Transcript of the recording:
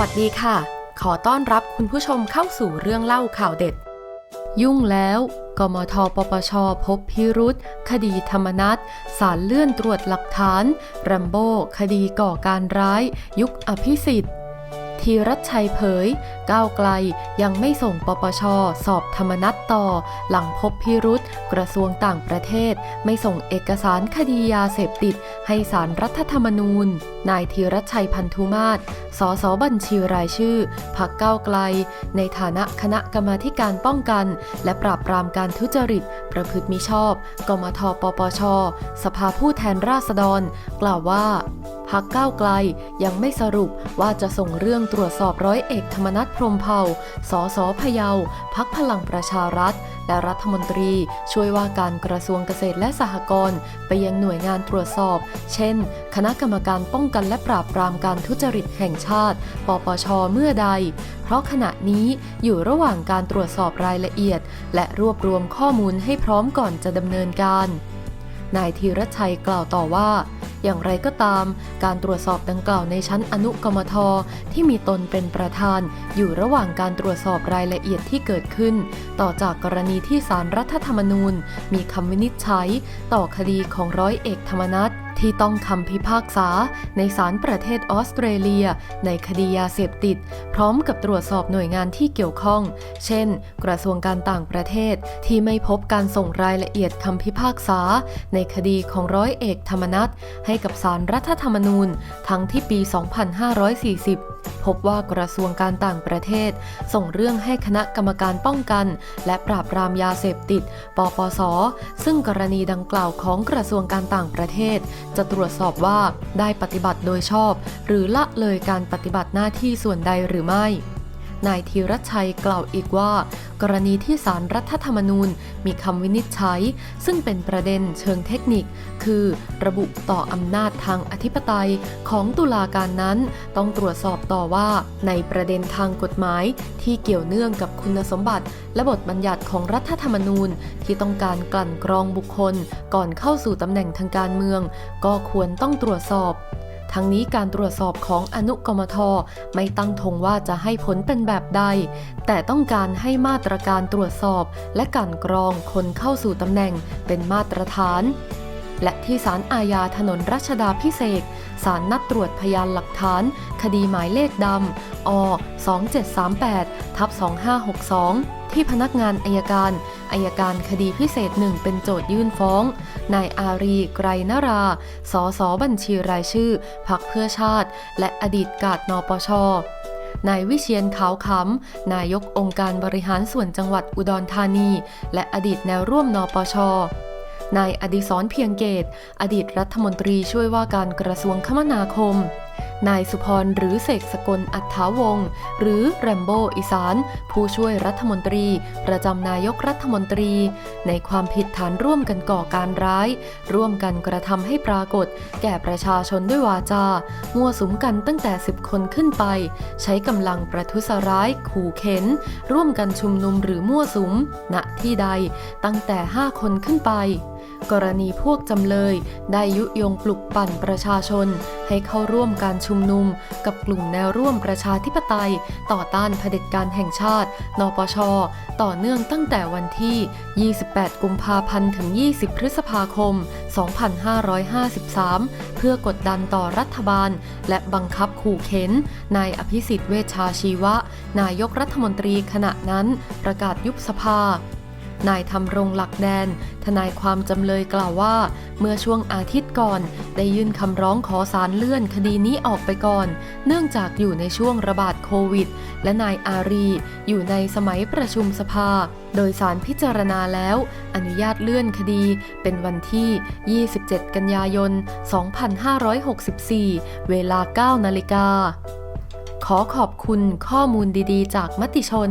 วัสดีค่ะ ขอต้อนรับคุณผู้ชมเข้าสู่เรื่องเล่าข่าวเด็ด ยุ่งแล้วกมทปปช พบพิรุษคดีธรรมนัตสารเลื่อนตรวจหลักฐาน รัมโบ้คดีก่อการร้าย ยุคอภิสิทธิ์ ทีรัชชัยเผย ก้าวไกลยังไม่ส่งปปช สอบธรรมนัตต่อ หลังพบพิรุษกระทรวงต่างประเทศ ไม่ส่งเอกสารคดียาเสพติด ให้สารรัฐธรรมนูญ นายธีรัชชัยพันธุมาศสสบัญชีรายชื่อ พักก้าวไกล ในฐานะคณะกรรมาการป้องกัน และปราบปรามการทุจริต ประพฤติมิชอบ กมทปปช สภาผู้แทนราษฎร กล่าวว่า พักก้าวไกลยังไม่สรุปว่าจะส่งเรื่องตรวจสอบร้อยเอกธรรมนัฐพรมเผ่า สสพะเยา พักพลังประชารัฐ และรัฐมนตรีช่วยว่าการกระทรวงเกษตรและสหกรณ์ไปยังหน่วยงานตรวจสอบ เช่น คณะกรรมการป้องกันและปราบปรามการทุจริตแห่งชาติ ปปช เมื่อใด เพราะขณะนี้อยู่ระหว่างการตรวจสอบรายละเอียด และรวบรวมข้อมูลให้พร้อมก่อนจะดำเนินการ นายธีรชัยกล่าวต่อว่า อย่างไรก็ตาม การตรวจสอบดังกล่าวในชั้นอนุกรรมทที่มีตนเป็นประธาน อยู่ระหว่างการตรวจสอบรายละเอียดที่เกิดขึ้น ต่อจากกรณีที่สารรัฐธรรมนูญ มีคำวินิจฉัย ต่อคดีของร้อยเอกธรรมนัฐ ที่ต้องคำพิพากษาในศาลประเทศออสเตรเลีย ในคดียาเสพติด พร้อมกับตรวจสอบหน่วยงานที่เกี่ยวข้อง เช่น กระทรวงการต่างประเทศที่ไม่พบการส่งรายละเอียดคำพิพากษา ในคดีของร้อยเอกธรรมนัฐให้กับศารรัฐธรรมนูญ ทั้งที่ปี 2540 พบว่ากระทรวงการต่างประเทศ ส่งเรื่องให้คณะกรรมการป้องกัน และปราบปรามยาเสพติด ปปส ซึ่งกรณีดังกล่าวของกระทรวงการต่างประเทศ จะตรวจสอบว่าได้ปฏิบัติโดยชอบ หรือละเลยการปฏิบัติหน้าที่ส่วนใดหรือไม่ นายธีรชัยกล่าวอีกว่า กรณีที่สารรัฐธรรมนูญมีคำวินิจฉัย ซึ่งเป็นประเด็นเชิงเทคนิค คือระบุต่ออำนาจทางอธิปไตยของตุลาการนั้น ต้องตรวจสอบต่อว่าในประเด็นทางกฎหมาย ที่เกี่ยวเนื่องกับคุณสมบัติ และบทบัญญัติของรัฐธรรมนูญที่ต้องการกลั่นกรองบุคคล ก่อนเข้าสู่ตำแหน่งทางการเมือง ก็ควรต้องตรวจสอบ ทั้งนี้การตรวจสอบของอนุกรมทไม่ตั้งทงว่าจะให้ผลเป็นแบบใด แต่ต้องการให้มาตรการตรวจสอบ และการกรองคนเข้าสู่ตำแหน่งเป็นมาตรฐานและที่ศาลอาญาถนนรัชดาพิเศษศาลนัดตรวจพยานหลักฐาน คดีหมายเลขดำ อ 2738ทับ2562 ที่พนักงานอายการ อายการคดีพิเศษหนึ่งเป็นโจทยื่นฟ้อง นายอารี ไกรนรา สสบัญชีรายชื่อ พักเพื่อชาติ และอดีตกาดนปชนายวิเชียนขาวคำนายกองค์การบริหารส่วนจังหวัดอุดรธานี และอดีตแนวร่วมนปชนายอดิศรเพียงเกต อดีตรัฐมนตรีช่วยว่าการกระทรวงคมนาคมนายสุพรหรือเสกสกลอัฏฐาวงศ์หรือแรมโบอีสาน ผู้ช่วยรัฐมนตรี ประจำนายกรัฐมนตรี ในความผิดฐานร่วมกันก่อการร้าย ร่วมกันกระทำให้ปรากฏ แก่ประชาชนด้วยวาจา มั่วสุมกันตั้งแต่ 10 คนขึ้นไป ใช้กำลังประทุษร้าย ขู่เข็น ร่วมกันชุมนุมหรือมั่วสุม ณ ที่ใด ตั้งแต่ 5 คนขึ้นไป กรณีพวกจำเลย ได้ยุยงปลุกปั่นประชาชน ให้เข้าร่วมการชุมนุม กับกลุ่มแนวร่วมประชาธิปไตย ต่อต้านเผด็จการแห่งชาติ นปช ต่อเนื่องตั้งแต่วันที่ 28 กุมภาพันธ์ ถึง 20 พฤษภาคม 2553 เพื่อกดดันต่อรัฐบาล และบังคับขู่เข็น นายอภิสิทธิ์เวชชาชีวะ นายกรัฐมนตรีขณะนั้นประกาศยุบสภา นายทำรงหลักแดน ทนายความจำเลยกล่าวว่า เมื่อช่วงอาทิตย์ก่อน ได้ยื่นคำร้องขอสารเลื่อนคดีนี้ออกไปก่อน เนื่องจากอยู่ในช่วงระบาดโควิด และนายอารี อยู่ในสมัยประชุมสภา โดยสารพิจารณาแล้ว อนุญาตเลื่อนคดี เป็นวันที่ 27 กันยายน 2564 เวลา 9 นาฬิกาขอขอบคุณข้อมูลดีๆ จากมติชน